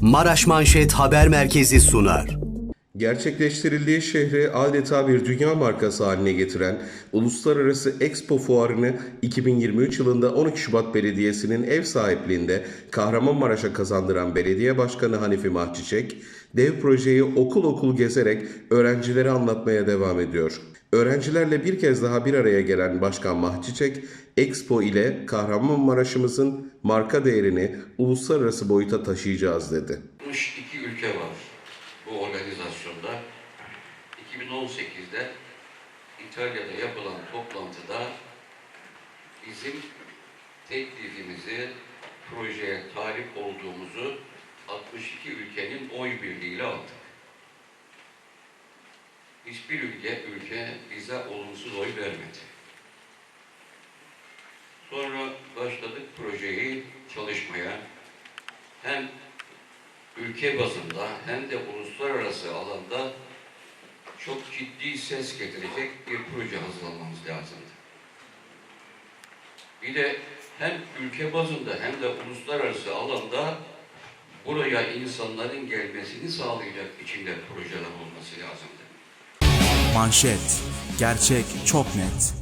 Maraş Manşet Haber Merkezi sunar. Gerçekleştirildiği şehri adeta bir dünya markası haline getiren Uluslararası Expo Fuarı'nı 2023 yılında 12 Şubat Belediyesi'nin ev sahipliğinde Kahramanmaraş'a kazandıran Belediye Başkanı Hanifi Mahçiçek, dev projeyi okul okul gezerek öğrencilere anlatmaya devam ediyor. Öğrencilerle bir kez daha bir araya gelen Başkan Mahçiçek, Expo ile Kahramanmaraş'ımızın marka değerini uluslararası boyuta taşıyacağız dedi. 62 ülke var bu organizasyonda. 2018'de İtalya'da yapılan toplantıda bizim teklifimizi, projeye talip olduğumuzu 62 ülkenin oy birliğiyle aldık. Hiçbir ülke, ülke bize olumsuz oy vermedi. Sonra başladık projeyi çalışmaya. Hem ülke bazında hem de uluslararası alanda çok ciddi ses getirecek bir proje hazırlamamız lazımdı. Bir de hem ülke bazında hem de uluslararası alanda buraya insanların gelmesini sağlayacak içinde projeler olması lazımdı. Manşet. Gerçek çok net.